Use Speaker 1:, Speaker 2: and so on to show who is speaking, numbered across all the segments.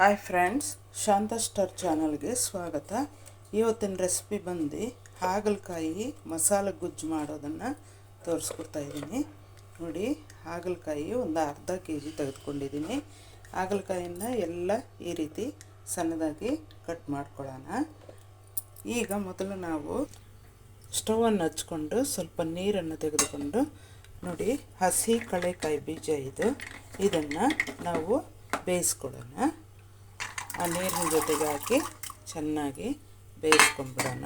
Speaker 1: Hi friends ಶಾಂತ star ಚಾನಲ್ಗೆ ಸ್ವಾಗತ. ಇವತ್ತಿನ ರೆಸಿಪಿ ಬಂದು ಹಾಗಲಕಾಯಿ ಮಸಾಲೆ ಗುಜ್ಜು ಮಾಡೋದನ್ನು ತೋರಿಸ್ಕೊಡ್ತಾ ಇದ್ದೀನಿ. ನೋಡಿ, ಹಾಗಲಕಾಯಿ ಒಂದು ಅರ್ಧ ಕೆ ಜಿ ತೆಗೆದುಕೊಂಡಿದ್ದೀನಿ. ಹಾಗಲಕಾಯಿನ ಎಲ್ಲ ಈ ರೀತಿ ಸಣ್ಣದಾಗಿ ಕಟ್ ಮಾಡ್ಕೊಳ್ಳೋಣ. ಈಗ ಮೊದಲು ನಾವು ಸ್ಟವನ್ನು ಹಚ್ಕೊಂಡು ಸ್ವಲ್ಪ ನೀರನ್ನು ತೆಗೆದುಕೊಂಡು, ನೋಡಿ, ಹಸಿ ಕಳೆಕಾಯಿ ಬೀಜ ಇದು. ಇದನ್ನು ನಾವು ಬೇಯಿಸ್ಕೊಳ್ಳೋಣ. ಆ ನೀರಿನ ಜೊತೆಗೆ ಹಾಕಿ ಚೆನ್ನಾಗಿ ಬೇಯಿಸ್ಕೊಂಬಿಡೋಣ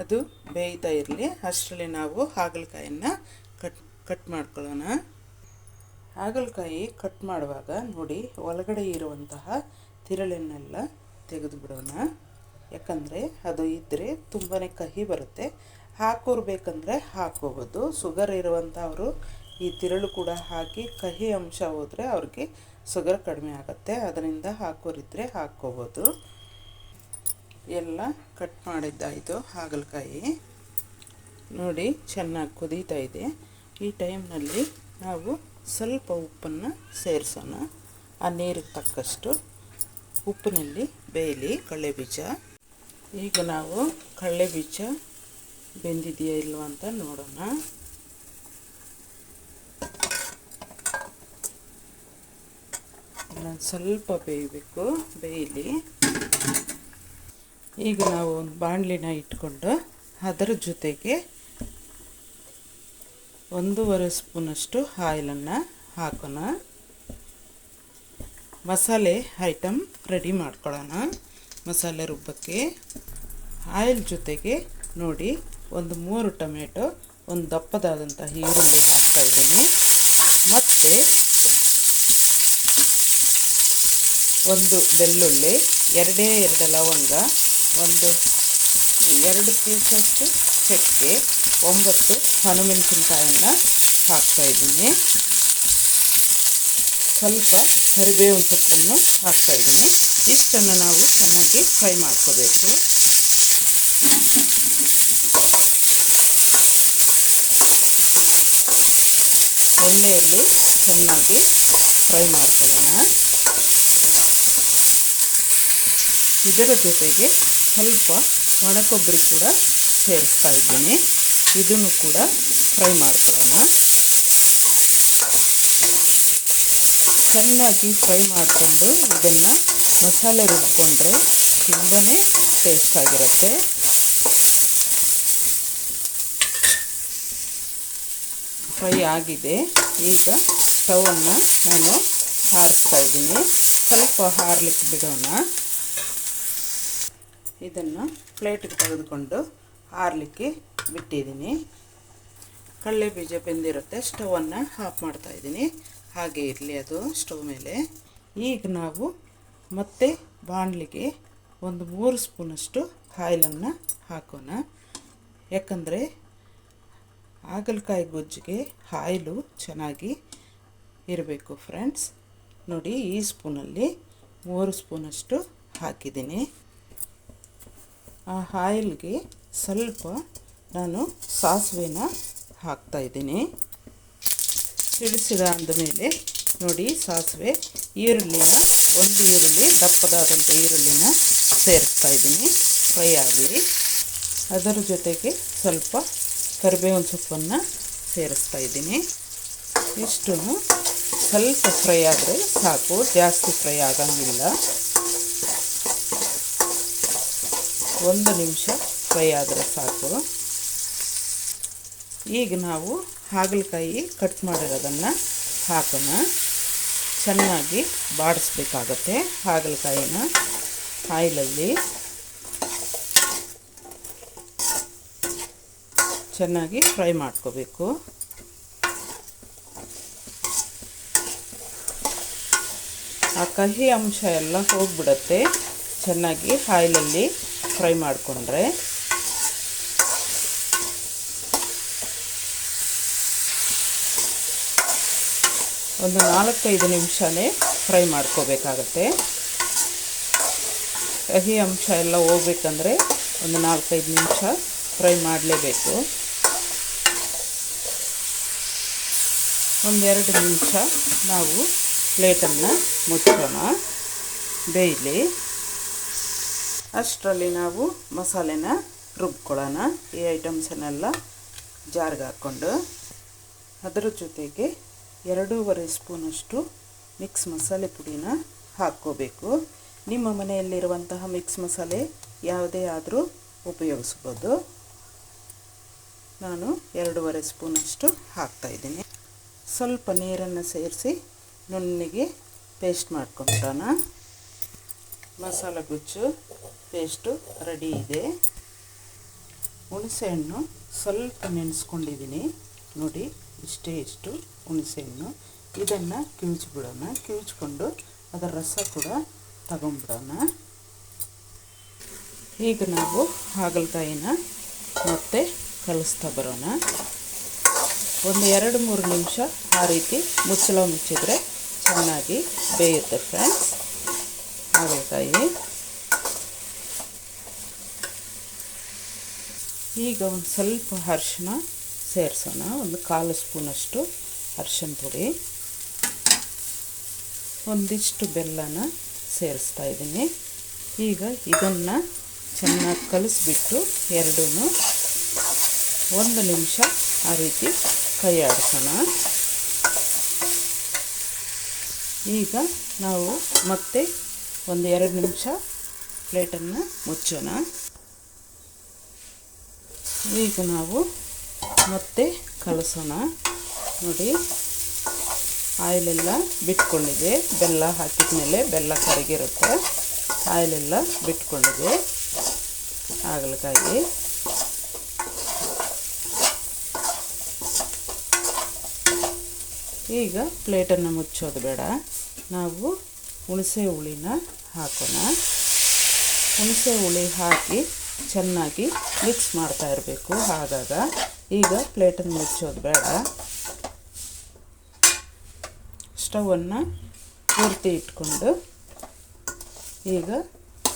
Speaker 1: ಅದು ಬೇಯ್ತಾ ಇರಲಿ. ಅಷ್ಟರಲ್ಲಿ ನಾವು ಹಾಗಲಕಾಯನ್ನು ಕಟ್ ಕಟ್ ಮಾಡ್ಕೊಳ್ಳೋಣ. ಹಾಗಲಕಾಯಿ ಕಟ್ ಮಾಡುವಾಗ ನೋಡಿ, ಒಳಗಡೆ ಇರುವಂತಹ ತಿರಳನ್ನೆಲ್ಲ ತೆಗೆದು ಬಿಡೋಣ ಯಾಕಂದರೆ ಅದು ಇದ್ದರೆ ತುಂಬಾ ಕಹಿ ಬರುತ್ತೆ. ಹಾಕೋರು ಬೇಕಂದರೆ ಹಾಕೋಬೋದು. ಶುಗರ್ ಇರುವಂಥವರು ಈ ತಿರಳು ಕೂಡ ಹಾಕಿ ಕಹಿ ಅಂಶ ಹೋದರೆ ಅವ್ರಿಗೆ ಶುಗರ್ ಕಡಿಮೆ ಆಗುತ್ತೆ, ಅದರಿಂದ ಹಾಕೋರಿದ್ರೆ ಹಾಕ್ಕೋಬೋದು. ಎಲ್ಲ ಕಟ್ ಮಾಡಿದ್ದಾಯಿತು ಹಾಗಲಕಾಯಿ. ನೋಡಿ, ಚೆನ್ನಾಗಿ ಕುದೀತಾ ಇದೆ. ಈ ಟೈಮ್ನಲ್ಲಿ ನಾವು ಸ್ವಲ್ಪ ಉಪ್ಪನ್ನು ಸೇರಿಸೋಣ. ಆ ನೀರಿಗೆ ತಕ್ಕಷ್ಟು ಉಪ್ಪಿನಲ್ಲಿ ಬೇಯಲಿ ಕಡಲೆ ಬೀಜ. ಈಗ ನಾವು ಕಡಲೆ ಬೀಜ ಬೆಂದಿದೆಯಾ ಇಲ್ವಾ ಅಂತ ನೋಡೋಣ. ಇನ್ನೊಂದು ಸ್ವಲ್ಪ ಬೇಯಬೇಕು, ಬೇಯಲಿ. ಈಗ ನಾವು ಒಂದು ಬಾಣಲಿನ ಇಟ್ಕೊಂಡು ಅದರ ಜೊತೆಗೆ ಒಂದೂವರೆ ಸ್ಪೂನಷ್ಟು ಆಯಿಲನ್ನು ಹಾಕೋಣ. ಮಸಾಲೆ ಐಟಮ್ ರೆಡಿ ಮಾಡ್ಕೊಳ್ಳೋಣ. ಮಸಾಲೆ ರುಬ್ಬಕ್ಕೆ ಆಯಿಲ್ ಜೊತೆಗೆ ನೋಡಿ, ಒಂದು ಮೂರು ಟೊಮೆಟೊ, ಒಂದು ದಪ್ಪದಾದಂಥ ಈರುಳ್ಳಿ ಹಾಕ್ತಾಯಿದ್ದೀನಿ ಮತ್ತು ಒಂದು ಬೆಳ್ಳುಳ್ಳಿ, ಎರಡೇ ಎರಡು ಲವಂಗ, ಒಂದು ಎರಡು ಪೀಸಷ್ಟು ಚಕ್ಕೆ, ಒಂಬತ್ತು ಹನುಮೆಣಸಿನ್ಕಾಯನ್ನು ಹಾಕ್ತಾಯಿದ್ದೀನಿ ಸ್ವಲ್ಪ ಕರಿಬೇವಿನ ಸೊಪ್ಪನ್ನು ಹಾಕ್ತಾಯಿದ್ದೀನಿ ಇಷ್ಟನ್ನು ನಾವು ಚೆನ್ನಾಗಿ ಫ್ರೈ ಮಾಡ್ಕೋಬೇಕು. ಎಣ್ಣೆಯಲ್ಲಿ ಚೆನ್ನಾಗಿ ಫ್ರೈ ಮಾಡ್ಕೊಳ್ಳೋಣ. ಇದರ ಜೊತೆಗೆ ಸ್ವಲ್ಪ ಒಣಕೊಬ್ಬರಿ ಕೂಡ ಸೇರಿಸ್ತಾ ಇದ್ದೀನಿ. ಇದನ್ನು ಕೂಡ ಫ್ರೈ ಮಾಡ್ಕೊಳ್ಳೋಣ. ಚೆನ್ನಾಗಿ ಫ್ರೈ ಮಾಡಿಕೊಂಡು ಇದನ್ನು ಮಸಾಲೆ ರುಬ್ಕೊಂಡ್ರೆ ತುಂಬಾ ಟೇಸ್ಟಾಗಿರುತ್ತೆ ಫ್ರೈ ಆಗಿದೆ. ಈಗ ಸ್ಟವನ್ನು ನಾನು ಹಾರಿಸ್ತಾ ಇದ್ದೀನಿ. ಸ್ವಲ್ಪ ಹಾರ್ಲಿಕ್ಕೆ ಬಿಡೋಣ. ಇದನ್ನು ಪ್ಲೇಟಿಗೆ ತೆಗೆದುಕೊಂಡು ಆರಲಿಕ್ಕೆ ಬಿಟ್ಟಿದ್ದೀನಿ. ಕಡಲೆ ಬೀಜ ಬೆಂದಿರುತ್ತೆ. ಸ್ಟವನ್ನು ಆಫ್ ಮಾಡ್ತಾ ಇದ್ದೀನಿ. ಹಾಗೆ ಇರಲಿ ಅದು ಸ್ಟವ್ ಮೇಲೆ. ಈಗ ನಾವು ಮತ್ತೆ ಬಾಣಲಿಗೆ ಒಂದು ಮೂರು ಸ್ಪೂನಷ್ಟು ಆಯಿಲನ್ನು ಹಾಕೋಣ. ಯಾಕಂದರೆ ಹಾಗಲಕಾಯಿ ಗೊಜ್ಜಿಗೆ ಆಯಿಲು ಚೆನ್ನಾಗಿ ಇರಬೇಕು ಫ್ರೆಂಡ್ಸ್. ನೋಡಿ ಈ ಸ್ಪೂನಲ್ಲಿ ಮೂರು ಸ್ಪೂನಷ್ಟು ಹಾಕಿದ್ದೀನಿ. ಆ ಆಯಿಲ್ಗೆ ಸ್ವಲ್ಪ ನಾನು ಸಾಸಿವೆನ ಹಾಕ್ತಾಯಿದ್ದೀನಿ ಸಿಡಿಸಿದ ಅಂದಮೇಲೆ ನೋಡಿ ಸಾಸಿವೆ ಈರುಳ್ಳಿನ ಒಂದು ಈರುಳ್ಳಿ ದಪ್ಪದಾದಂಥ ಈರುಳ್ಳಿನ ಸೇರಿಸ್ತಾ ಇದ್ದೀನಿ. ಫ್ರೈ ಆಗಲಿ ಅದರ ಜೊತೆಗೆ ಸ್ವಲ್ಪ ಕರಿಬೇವಿನ ಸೊಪ್ಪನ್ನು ಸೇರಿಸ್ತಾ ಇದ್ದೀನಿ. ಇಷ್ಟು ಸ್ವಲ್ಪ ಫ್ರೈ ಆದರೆ ಸಾಕು. ಜಾಸ್ತಿ ಫ್ರೈ ಆಗಂಗಿಲ್ಲ. ಒಂದು ನಿಮಿಷ ಫ್ರೈ ಆದರೆ ಸಾಕು. ಈಗ ನಾವು ಹಾಗಲಕಾಯಿ ಕಟ್ ಮಾಡಿರೋದನ್ನು ಹಾಕೋಣ. ಚೆನ್ನಾಗಿ ಬಾಡಿಸ್ಬೇಕಾಗತ್ತೆ ಹಾಗಲಕಾಯಿನ ಆಯಿಲಲ್ಲಿ. ಚೆನ್ನಾಗಿ ಫ್ರೈ ಮಾಡ್ಕೋಬೇಕು. ಆ ಕಹಿ ಅಂಶ ಎಲ್ಲ ಹೋಗ್ಬಿಡತ್ತೆ. ಚೆನ್ನಾಗಿ ಆಯಿಲಲ್ಲಿ ಫ್ರೈ ಮಾಡಿಕೊಂಡ್ರೆ ಒಂದು ನಾಲ್ಕೈದು ನಿಮಿಷನೇ ಫ್ರೈ ಮಾಡ್ಕೋಬೇಕಾಗತ್ತೆ. ಕಹಿ ಅಂಶ ಎಲ್ಲ ಹೋಗ್ಬೇಕಂದ್ರೆ ಒಂದು ನಾಲ್ಕೈದು ನಿಮಿಷ ಫ್ರೈ ಮಾಡಲೇಬೇಕು. ಒಂದೆರಡು ನಿಮಿಷ ನಾವು ಪ್ಲೇಟನ್ನು ಮುಚ್ಚೋಣ. ಬೇಯಲಿ. ಅಷ್ಟರಲ್ಲಿ ನಾವು ಮಸಾಲೆನ ರುಬ್ಕೊಳ್ಳೋಣ. ಈ ಐಟಮ್ಸನ್ನೆಲ್ಲ ಜಾರ್ಗೆ ಹಾಕ್ಕೊಂಡು ಅದರ ಜೊತೆಗೆ ಎರಡೂವರೆ ಸ್ಪೂನಷ್ಟು ಮಿಕ್ಸ್ ಮಸಾಲೆ ಪುಡಿನ ಹಾಕ್ಕೋಬೇಕು. ನಿಮ್ಮ ಮನೆಯಲ್ಲಿರುವಂತಹ ಮಿಕ್ಸ್ ಮಸಾಲೆ ಯಾವುದೇ ಆದರೂ ಉಪಯೋಗಿಸ್ಬೋದು. ನಾನು ಎರಡೂವರೆ ಸ್ಪೂನಷ್ಟು ಹಾಕ್ತಾಯಿದ್ದೀನಿ ಸ್ವಲ್ಪ ನೀರನ್ನು ಸೇರಿಸಿ ನುಣ್ಣಿಗೆ ಪೇಸ್ಟ್ ಮಾಡ್ಕೊಂಬಿಡೋಣ. ಮಸಾಲೆ ಗುಜ್ಜು ಪೇಸ್ಟು ರೆಡಿ ಇದೆ. ಹುಣಸೆಹಣ್ಣು ಸ್ವಲ್ಪ ನೆನೆಸ್ಕೊಂಡಿದ್ದೀನಿ. ನೋಡಿ, ಇಷ್ಟೇ ಇಷ್ಟು ಹುಣಸೆಹಣ್ಣು ಇದನ್ನು ಕಿವುಚ್ಬಿಡೋಣ. ಕಿವುಚ್ಕೊಂಡು ಅದರ ರಸ ಕೂಡ ತಗೊಂಬಿಡೋಣ ಈಗ ನಾವು ಹಾಗಲಕಾಯಿನ ಮತ್ತೆ ಕಲಿಸ್ತಾ ಬರೋಣ. ಒಂದು ಎರಡು ಮೂರು ನಿಮಿಷ ಆ ರೀತಿ ಮುಚ್ಚಳ ಮುಚ್ಚಿದರೆ ಚೆನ್ನಾಗಿ ಬೇಯುತ್ತೆ ಫ್ರೆಂಡ್ಸ್ ಹಾಗಲಕಾಯಿ. ಈಗ ಒಂದು ಸ್ವಲ್ಪ ಅರ್ಶಿನ ಸೇರಿಸೋಣ, ಒಂದು ಕಾಲು ಸ್ಪೂನಷ್ಟು ಅರ್ಶಿನ ಪುಡಿ. ಒಂದಿಷ್ಟು ಬೆಲ್ಲನ ಸೇರಿಸ್ತಾ ಇದ್ದೀನಿ. ಈಗ ಇದನ್ನು ಚೆನ್ನಾಗಿ ಕಲಿಸ್ಬಿಟ್ಟು ಎರಡೂ ಒಂದು ನಿಮಿಷ ಆ ರೀತಿ ಕೈ ಆಡಿಸೋಣ ಈಗ ನಾವು ಮತ್ತೆ ಒಂದು ಎರಡು ನಿಮಿಷ ಪ್ಲೇಟನ್ನು ಮುಚ್ಚೋಣ. ಈಗ ನಾವು ಮತ್ತೆ ಕಲಸೋಣ. ನೋಡಿ, ಆಯಿಲೆಲ್ಲ ಬಿಟ್ಕೊಂಡಿದೆ. ಬೆಲ್ಲ ಹಾಕಿದ ಮೇಲೆ ಬೆಲ್ಲ ಕರಗಿರುತ್ತೆ. ಆಯಿಲೆಲ್ಲ ಬಿಟ್ಕೊಂಡಿದೆ. ಹಾಗಲಕಾಯಿ. ಈಗ ಪ್ಲೇಟನ್ನು ಮುಚ್ಚೋದು ಬೇಡ. ನಾವು ಹುಣಸೆ ಹುಳಿನ ಹಾಕೋಣ. ಹುಣಸೆ ಹುಳಿ ಹಾಕಿ ಚೆನ್ನಾಗಿ ಮಿಕ್ಸ್ ಮಾಡ್ತಾ ಇರಬೇಕು ಆಗಾಗ ಈಗ ಪ್ಲೇಟನ್ನು ಮುಚ್ಚೋದು ಬೇಡ. ಸ್ಟವನ್ನು ಪೂರ್ತಿ ಇಟ್ಕೊಂಡು ಈಗ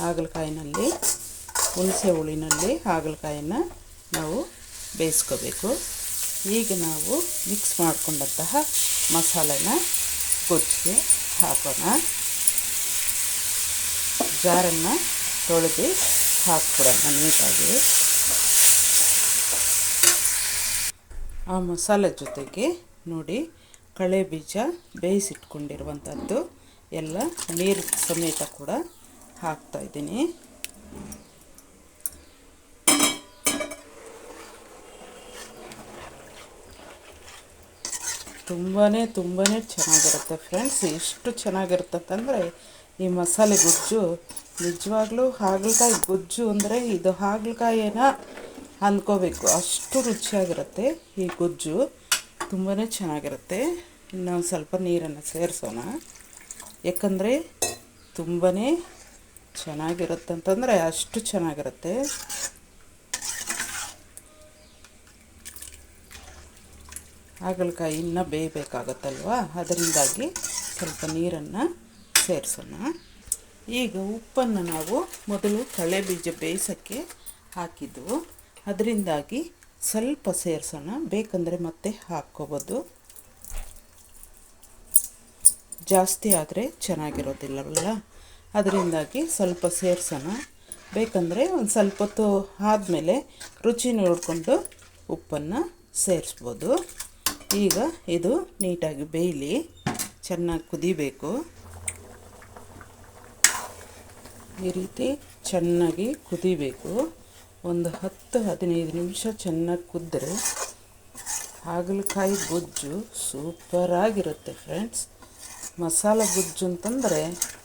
Speaker 1: ಹಾಗಲಕಾಯಿನಲ್ಲಿ, ಹುಣಸೆ ಹುಳಿನಲ್ಲಿ ಹಾಗಲಕಾಯಿನ ನಾವು ಬೇಯಿಸ್ಕೋಬೇಕು. ಈಗ ನಾವು ಮಿಕ್ಸ್ ಮಾಡಿಕೊಂಡಂತಹ ಮಸಾಲೆನ ಕೊಚ್ಚಿಗೆ ಹಾಕೋಣ. ಜಾರನ್ನು ತೊಳೆದು ಹಾಕ್ಬಿಡೋಣ ನೀಟಾಗಿ. ಆ ಮಸಾಲೆ ಜೊತೆಗೆ ನೋಡಿ, ಕಳೆ ಬೀಜ ಬೇಯಿಸಿಟ್ಕೊಂಡಿರುವಂಥದ್ದು. ಎಲ್ಲ ನೀರು ಸಮೇತ ಕೂಡ ಹಾಕ್ತಾಯಿದ್ದೀನಿ ತುಂಬಾ ತುಂಬಾ ಚೆನ್ನಾಗಿರುತ್ತೆ ಫ್ರೆಂಡ್ಸ್. ಎಷ್ಟು ಚೆನ್ನಾಗಿರುತ್ತೆ ಅಂತಂದರೆ ಈ ಮಸಾಲೆ ಗೊಜ್ಜು ನಿಜವಾಗ್ಲೂ ಹಾಗಲಕಾಯಿ ಗೊಜ್ಜು ಅಂದರೆ ಇದು ಹಾಗಲಕಾಯಿನ ಅಂದ್ಕೋಬೇಕು. ಅಷ್ಟು ರುಚಿಯಾಗಿರುತ್ತೆ ಈ ಗೊಜ್ಜು. ತುಂಬಾ ಚೆನ್ನಾಗಿರುತ್ತೆ. ಇನ್ನೊಂದು ಸ್ವಲ್ಪ ನೀರನ್ನು ಸೇರಿಸೋಣ. ಯಾಕಂದರೆ ತುಂಬಾ ಚೆನ್ನಾಗಿರುತ್ತೆ ಅಂತಂದರೆ ಅಷ್ಟು ಚೆನ್ನಾಗಿರುತ್ತೆ. ಹಾಗಲಕಾಯಿ ಇನ್ನೂ ಬೇಯಬೇಕಾಗತ್ತಲ್ವ? ಅದರಿಂದಾಗಿ ಸ್ವಲ್ಪ ನೀರನ್ನು ಸೇರಿಸೋಣ. ಈಗ ಉಪ್ಪನ್ನು ನಾವು ಮೊದಲು ತಳೆ ಬೀಜ ಬೇಯಿಸೋಕ್ಕೆ ಹಾಕಿದ್ದು. ಅದರಿಂದಾಗಿ ಸ್ವಲ್ಪ ಸೇರಿಸೋಣ. ಬೇಕಂದರೆ ಮತ್ತೆ ಹಾಕ್ಕೋಬೋದು. ಜಾಸ್ತಿ ಆದರೆ ಚೆನ್ನಾಗಿರೋದಿಲ್ಲವಲ್ಲ? ಅದರಿಂದಾಗಿ ಸ್ವಲ್ಪ ಸೇರಿಸೋಣ. ಬೇಕಂದರೆ ಒಂದು ಸ್ವಲ್ಪ ಹೊತ್ತು ಆದಮೇಲೆ ರುಚಿ ನೋಡಿಕೊಂಡು ಉಪ್ಪನ್ನು ಸೇರಿಸ್ಬೋದು. ಈಗ ಇದು ನೀಟಾಗಿ ಬೇಯಲಿ. ಚೆನ್ನಾಗಿ ಕುದಿಬೇಕು. ಈ ರೀತಿ ಚೆನ್ನಾಗಿ ಕುದಿಬೇಕು. ಒಂದು ಹತ್ತು ಹದಿನೈದು ನಿಮಿಷ ಚೆನ್ನಾಗಿ ಕುದ್ದರೆ ಹಾಗಲಕಾಯಿ ಗೊಜ್ಜು ಸೂಪರಾಗಿರುತ್ತೆ ಫ್ರೆಂಡ್ಸ್. ಮಸಾಲ ಗೊಜ್ಜು ಅಂತಂದರೆ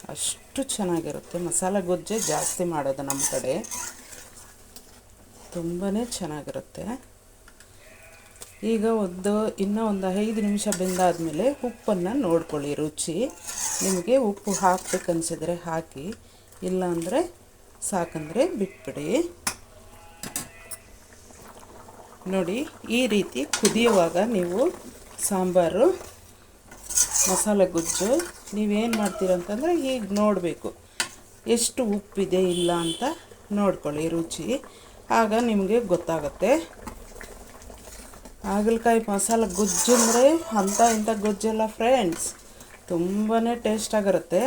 Speaker 1: ಅಷ್ಟು ಚೆನ್ನಾಗಿರುತ್ತೆ. ಮಸಾಲ ಗೊಜ್ಜೆ ಜಾಸ್ತಿ ಮಾಡೋದು ನಮ್ಮ ಕಡೆ. ತುಂಬಾ ಚೆನ್ನಾಗಿರುತ್ತೆ. ಈಗ ಒಂದು ಇನ್ನೂ ಒಂದು ಐದು ನಿಮಿಷ ಬೆಂದಾದಮೇಲೆ ಉಪ್ಪನ್ನು ನೋಡ್ಕೊಳ್ಳಿ ರುಚಿ. ನಿಮಗೆ ಉಪ್ಪು ಹಾಕಬೇಕನ್ಸಿದ್ರೆ ಹಾಕಿ ಇಲ್ಲ ಅಂದರೆ ಸಾಕಂದರೆ ಬಿಟ್ಬಿಡಿ. ನೋಡಿ, ಈ ರೀತಿ ಕುದಿಯುವಾಗ ನೀವು ಸಾಂಬಾರು, ಮಸಾಲೆ ಗುಜ್ಜು, ನೀವೇನು ಮಾಡ್ತೀರಂತಂದರೆ ಈಗ ನೋಡಬೇಕು. ಎಷ್ಟು ಉಪ್ಪಿದೆ ಇಲ್ಲ ಅಂತ ನೋಡ್ಕೊಳ್ಳಿ ರುಚಿ. ಆಗ ನಿಮಗೆ ಗೊತ್ತಾಗುತ್ತೆ. ಹಾಗಲಕಾಯಿ ಮಸಾಲೆ ಗೊಜ್ಜು ಅಂದರೆ ಅಂಥ ಇಂಥ ಗೊಜ್ಜೆಲ್ಲ ಫ್ರೆಂಡ್ಸ್ ತುಂಬಾ ಟೇಸ್ಟಾಗಿರುತ್ತೆ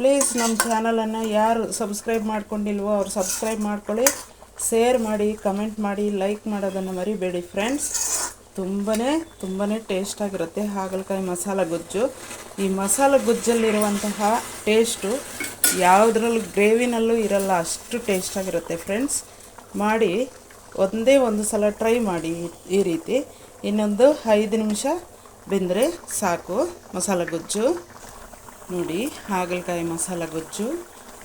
Speaker 1: ಪ್ಲೀಸ್ ನಮ್ಮ ಚಾನಲನ್ನು ಯಾರು ಸಬ್ಸ್ಕ್ರೈಬ್ ಮಾಡ್ಕೊಂಡಿಲ್ವೋ ಅವ್ರು ಸಬ್ಸ್ಕ್ರೈಬ್ ಮಾಡ್ಕೊಳ್ಳಿ, ಶೇರ್ ಮಾಡಿ, ಕಮೆಂಟ್ ಮಾಡಿ, ಲೈಕ್ ಮಾಡೋದನ್ನು ಮರಿಬೇಡಿ ಫ್ರೆಂಡ್ಸ್. ತುಂಬಾ ತುಂಬಾ ಟೇಸ್ಟಾಗಿರುತ್ತೆ ಹಾಗಲಕಾಯಿ ಮಸಾಲ ಗೊಜ್ಜು. ಈ ಮಸಾಲ ಗೊಜ್ಜಲ್ಲಿರುವಂತಹ ಟೇಸ್ಟು ಯಾವುದ್ರಲ್ಲೂ ಗ್ರೇವಿನಲ್ಲೂ ಇರಲ್ಲ, ಅಷ್ಟು ಟೇಸ್ಟಾಗಿರುತ್ತೆ ಫ್ರೆಂಡ್ಸ್. ಮಾಡಿ, ಒಂದೇ ಒಂದು ಸಲ ಟ್ರೈ ಮಾಡಿ ಈ ರೀತಿ. ಇನ್ನೊಂದು ಐದು ನಿಮಿಷ ಬೆಂದರೆ ಸಾಕು ಮಸಾಲ ಗೊಜ್ಜು. ನೋಡಿ, ಹಾಗಲಕಾಯಿ ಮಸಾಲ ಗೊಜ್ಜು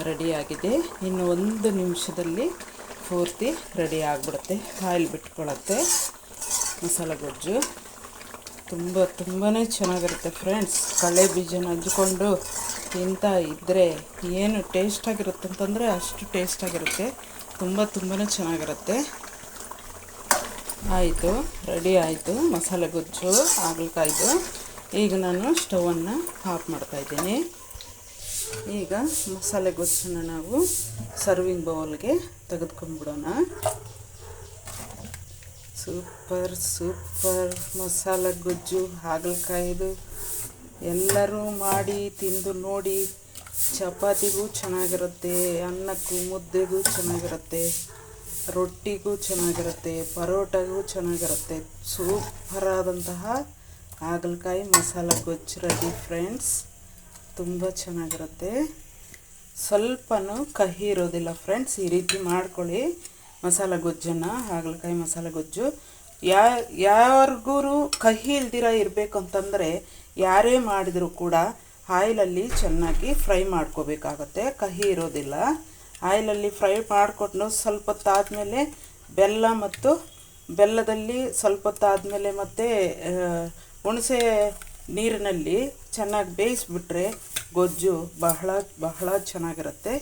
Speaker 1: ರೆಡಿಯಾಗಿದೆ ಇನ್ನು ಒಂದು ನಿಮಿಷದಲ್ಲಿ ಪೂರ್ತಿ ರೆಡಿ ಆಗಿಬಿಡುತ್ತೆ. ಆಯಿಲ್ ಬಿಟ್ಕೊಳ್ಳುತ್ತೆ ಮಸಾಲ ಗೊಜ್ಜು. ತುಂಬ ತುಂಬಾ ಚೆನ್ನಾಗಿರುತ್ತೆ ಫ್ರೆಂಡ್ಸ್ ಕಳೆ ಬೀಜನ ಹಂಚ್ಕೊಂಡು ತಿಂತ ಇದ್ದರೆ ಏನು ಟೇಸ್ಟಾಗಿರುತ್ತೆ ಅಂತಂದರೆ ಅಷ್ಟು ಟೇಸ್ಟಾಗಿರುತ್ತೆ ತುಂಬ ತುಂಬಾ ಚೆನ್ನಾಗಿರುತ್ತೆ. ಆಯಿತು ರೆಡಿ ಆಯಿತು ಮಸಾಲೆ ಗೊಜ್ಜು, ಹಾಗಲಕಾಯ್ದು. ಈಗ ನಾನು ಸ್ಟವನ್ನು ಆಫ್ ಮಾಡ್ತಾಯಿದ್ದೀನಿ ಈಗ ಮಸಾಲೆ ಗೊಜ್ಜನ್ನು ನಾವು ಸರ್ವಿಂಗ್ ಬೌಲ್ಗೆ ತೆಗೆದುಕೊಂಡ್ಬಿಡೋಣ. Super super. ಮಸಾಲೆ ಗೊಜ್ಜು, ಹಾಗಲಕಾಯಿದು ಎಲ್ಲರೂ ಮಾಡಿ ತಿಂದು ನೋಡಿ ಚಪಾತಿಗೂ ಚೆನ್ನಾಗಿರುತ್ತೆ, ಅನ್ನಕ್ಕೂ ಮುದ್ದೆಗೂ ಚೆನ್ನಾಗಿರುತ್ತೆ, ರೊಟ್ಟಿಗೂ ಚೆನ್ನಾಗಿರುತ್ತೆ, ಪರೋಟಗೂ ಚೆನ್ನಾಗಿರುತ್ತೆ. ಸೂಪರಾದಂತಹ ಹಾಗಲಕಾಯಿ ಮಸಾಲ ಗೊಜ್ಜು ರೆಡಿ ಫ್ರೆಂಡ್ಸ್, ತುಂಬ ಚೆನ್ನಾಗಿರುತ್ತೆ. ಸ್ವಲ್ಪನೂ ಕಹಿ ಇರೋದಿಲ್ಲ ಫ್ರೆಂಡ್ಸ್, ಈ ರೀತಿ ಮಾಡ್ಕೊಳ್ಳಿ. ಮಸಾಲ ಗೊಜ್ಜನ್ನು, ಹಾಗಲಕಾಯಿ ಮಸಾಲ ಗೊಜ್ಜು. ಯಾ ಯಾರಿಗೂ ಕಹಿ ಇಲ್ದಿರ ಇರಬೇಕು ಅಂತಂದರೆ ಯಾರೇ ಮಾಡಿದರೂ ಕೂಡ ಆಯಿಲಲ್ಲಿ ಚೆನ್ನಾಗಿ ಫ್ರೈ ಮಾಡ್ಕೋಬೇಕಾಗತ್ತೆ. ಕಹಿ ಇರೋದಿಲ್ಲ. ಆಯಿಲಲ್ಲಿ ಫ್ರೈ ಮಾಡಿಕೊಂಡು ಸ್ವಲ್ಪ ಹೊತ್ತಾದಮೇಲೆ ಬೆಲ್ಲ ಮತ್ತು ಬೆಲ್ಲದಲ್ಲಿ ಸ್ವಲ್ಪ ಹೊತ್ತಾದಮೇಲೆ ಮತ್ತು ಹುಣಸೆ ನೀರಿನಲ್ಲಿ ಚೆನ್ನಾಗಿ ಬೇಯಿಸ್ಬಿಟ್ರೆ ಗೊಜ್ಜು ಬಹಳ ಬಹಳ ಚೆನ್ನಾಗಿರುತ್ತೆ.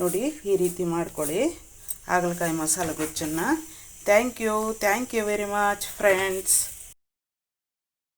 Speaker 1: ನೋಡಿ, ಈ ರೀತಿ ಮಾಡ್ಕೊಳ್ಳಿ. ಹಾಗಲಕಾಯಿ ಮಸಾಲೆ ಗೊಜ್ಜನ್ನು. Thank you thank you very much friends